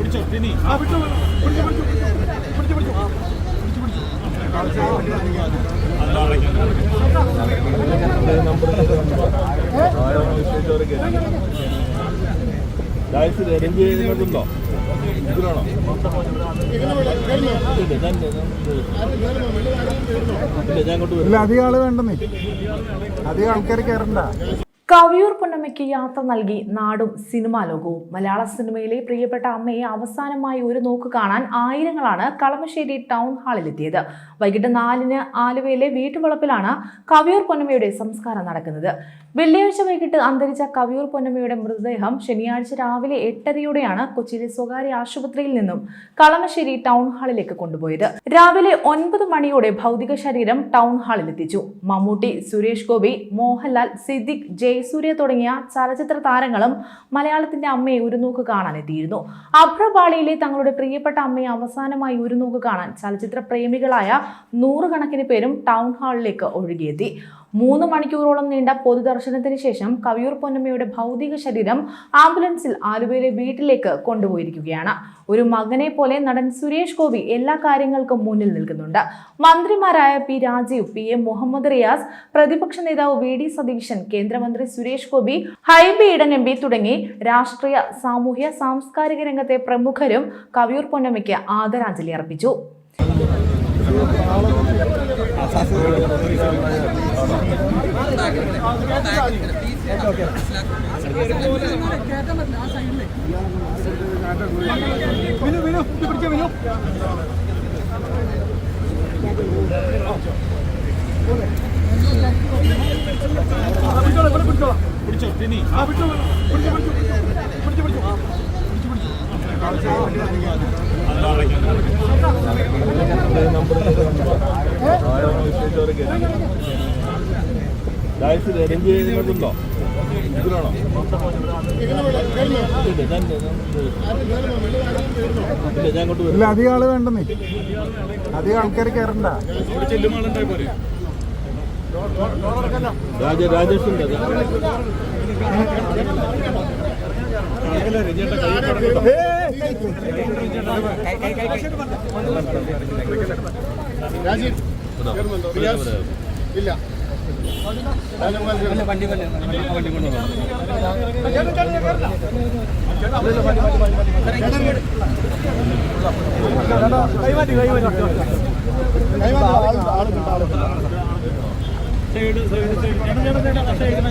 പിടിച്ചോ ടിനി ആ പിടിച്ചോ പിടിച്ചോ പിടിച്ചോ പിടിച്ചോ പിടിച്ചോ ചെയ്യുന്നുണ്ടോ ഇതിലാണോ ഇല്ല, ഞാൻ അങ്ങോട്ട് ഇല്ല അധികം ആൾ വേണ്ടെന്നേ. അധികം ആൾക്കാർ കയറണ്ട കവിയൂർ പൊന്നമ്മയ്ക്ക് യാത്ര നൽകി നാടും സിനിമാ ലോകവും. മലയാള സിനിമയിലെ പ്രിയപ്പെട്ട അമ്മയെ അവസാനമായി ഒരു നോക്ക് കാണാൻ ആയിരങ്ങളാണ് കളമശ്ശേരി ടൗൺ ഹാളിലെത്തിയത്. വൈകിട്ട് നാലിന് ആലുവയിലെ വീട്ടുവളപ്പിലാണ് കവിയൂർ പൊന്നമ്മയുടെ സംസ്കാരം നടക്കുന്നത്. വെള്ളിയാഴ്ച വൈകിട്ട് അന്തരിച്ച കവിയൂർ പൊന്നമ്മയുടെ മൃതദേഹം ശനിയാഴ്ച രാവിലെ എട്ടരയോടെയാണ് കൊച്ചിയിലെ സ്വകാര്യ ആശുപത്രിയിൽ നിന്നും കളമശ്ശേരി ടൗൺ ഹാളിലേക്ക് കൊണ്ടുപോയത്. രാവിലെ ഒൻപത് മണിയോടെ ഭൗതിക ശരീരം ടൗൺ ഹാളിലെത്തിച്ചു മമ്മൂട്ടി സുരേഷ് ഗോപി മോഹൻലാൽ സിദ്ദിഖ് ജയസൂര്യ തുടങ്ങിയ ചലച്ചിത്ര താരങ്ങളും മലയാളത്തിന്റെ അമ്മയെ ഒരു നോക്ക് കാണാനെത്തിയിരുന്നു അഭ്രപാളിയിലെ തങ്ങളുടെ പ്രിയപ്പെട്ട അമ്മയെ അവസാനമായി ഒരു നോക്ക് കാണാൻ ചലച്ചിത്ര പ്രേമികളായ നൂറുകണക്കിന് പേരും ടൗൺ ഹാളിലേക്ക് ഒഴുകിയെത്തി. മൂന്ന് മണിക്കൂറോളം നീണ്ട പൊതുദർശനത്തിന് ശേഷം കവിയൂർ പൊന്നമ്മയുടെ ഭൗതിക ശരീരം ആംബുലൻസിൽ ആലുവയിലെ വീട്ടിലേക്ക് കൊണ്ടുപോയിരിക്കുകയാണ്. ഒരു മകനെ പോലെ നടൻ സുരേഷ് ഗോപി എല്ലാ കാര്യങ്ങൾക്കും മുന്നിൽ നിൽക്കുന്നുണ്ട്. മന്ത്രിമാരായ P Rajeev P M Muhammad Riyas പ്രതിപക്ഷ നേതാവ് വി ഡി സതീശൻ കേന്ദ്രമന്ത്രി സുരേഷ് ഗോപി ഹൈബി ഇടൻ എം പി തുടങ്ങി രാഷ്ട്രീയ സാമൂഹ്യ സാംസ്കാരിക രംഗത്തെ പ്രമുഖരും കവിയൂർ പൊന്നമ്മയ്ക്ക് ആദരാഞ്ജലി അർപ്പിച്ചു. വിനു വിനു ഇത് പിടിച്ചോ വിനു ആ, പിടിച്ചോളാം, ഇവിടെ പിടിച്ചോളാം. പിടിച്ചോ ടിനി ആ പിടിച്ചോ പിടിച്ചോ പിടിച്ചോ പിടിച്ചോ പിടിച്ചോ പിടിച്ചോ പിടിച്ചോ ഡയസിൽ അറേഞ്ച് ചെയ്യുന്നുണ്ടോ ഇതിലാണോ ഇല്ല അധികം ആൾ വേണ്ടെന്നേ. അധികം ആൾക്കാർ കയറണ്ട ഇവിടെ വണ്ടി പോരെ രാജ രാജേഷ് ഉണ്ട് ഇല്ല സൈഡ് സൈഡ് സൈഡ് ചേട്ടാ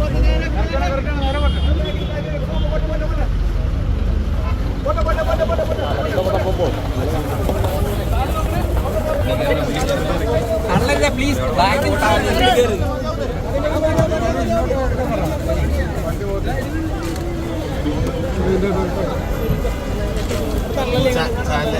चालले